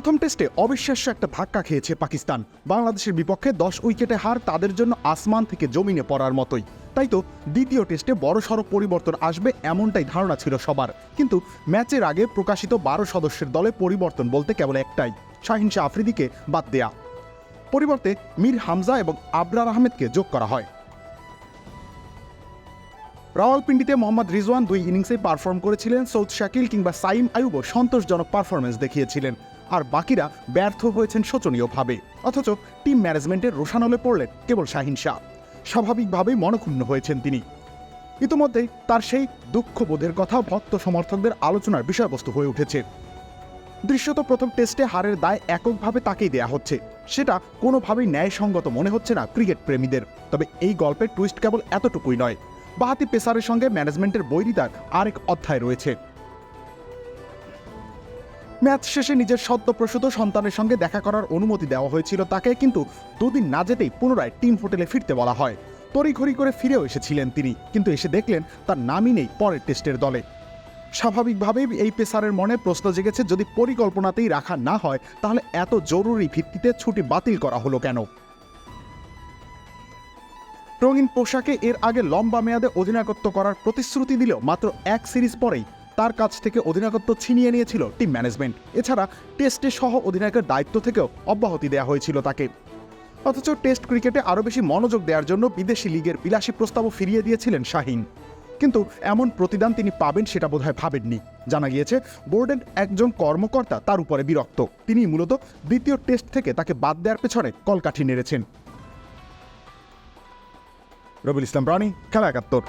প্রথম টেস্টে অবিশ্বাস্য একটা ধাক্কা খেয়েছে পাকিস্তান। বাংলাদেশের বিপক্ষে দশ উইকেটে হার তাদের জন্য আসমান থেকে জমিনে পড়ার মতোই। তাই তো দ্বিতীয় টেস্টে বড়সড় পরিবর্তন আসবে এমনটাই ধারণা ছিল সবার। কিন্তু ম্যাচের আগে প্রকাশিত বারো সদস্যের দলে পরিবর্তন বলতে কেবল একটাই, শাহিন শাহ আফ্রিদিকে বাদ দেয়া। পরিবর্তে মীর হামজা এবং আবরার আহমেদকে যোগ করা হয়। রাওয়ালপিন্ডিতে মোহাম্মদ রিজওয়ান দুই ইনিংসে পারফর্ম করেছিলেন, সৌদ শাকিল কিংবা সাইম আয়ুবও সন্তোষজনক পারফরমেন্স দেখিয়েছিলেন। আর বাকিরা ব্যর্থ হয়েছেন শোচনীয়ভাবে। অথচ টিম ম্যানেজমেন্টের রোশানলে পড়লেন কেবল শাহিন শাহ। স্বাভাবিকভাবেই মনক্ষুণ্ণ হয়েছেন তিনি। ইতিমধ্যেই তার সেই দুঃখবোধের কথা ভক্ত সমর্থকদের আলোচনার বিষয়বস্তু হয়ে উঠেছে। দৃশ্যত প্রথম টেস্টে হারের দায় এককভাবে তাকেই দেয়া হচ্ছে। সেটা কোনোভাবেই ন্যায়সঙ্গত মনে হচ্ছে না ক্রিকেট প্রেমীদের। তবে এই গল্পের টুইস্ট কেবল এতটুকুই নয়। বাহাতি পেসারের সঙ্গে ম্যানেজমেন্টের বৈরিতার আরেক অধ্যায় রয়েছে। ম্যাচ শেষে নিজের সদ্যপ্রসূত সন্তানের সঙ্গে দেখা করার অনুমতি দেওয়া হয়েছিল তাকে, কিন্তু দুদিন না যেতেই পুনরায় টিম হোটেলে ফিরতে বলা হয়। তড়িঘড়ি করে ফিরেও এসেছিলেন তিনি, কিন্তু এসে দেখলেন তার নামই নেই পরের টেস্টের দলে। স্বাভাবিকভাবেই এই পেসারের মনে প্রশ্ন জেগেছে, যদি পরিকল্পনাতেই রাখা না হয়, তাহলে এত জরুরি ভিত্তিতে ছুটি বাতিল করা হলো কেন? রঙিন পোশাকে এর আগে লম্বা মেয়াদে অধিনায়কত্ব করার প্রতিশ্রুতি দিলেও মাত্র এক সিরিজ পরেই তার কাছ থেকে অধিনায়কত্ব ছিনিয়ে নিয়েছিল টিম ম্যানেজমেন্ট। এছাড়া টেস্টে সহ অধিনায়কের দায়িত্ব থেকেও অব্যাহতি দেওয়া হয়েছিল তাকে। অথচ টেস্ট ক্রিকেটে আরও বেশি মনোযোগ দেওয়ার জন্য বিদেশি লিগের বিলাসী প্রস্তাবও ফিরিয়ে দিয়েছিলেন শাহিন। কিন্তু এমন প্রতিদান তিনি পাবেন সেটা বোধহয় ভাবেননি। জানা গিয়েছে, বোর্ডের একজন কর্মকর্তা তার উপরে বিরক্ত। তিনি মূলত দ্বিতীয় টেস্ট থেকে তাকে বাদ দেওয়ার পেছনে কলকাঠি নেড়েছেন। রবিল ইসলাম রানি, খেলা একাত্তর।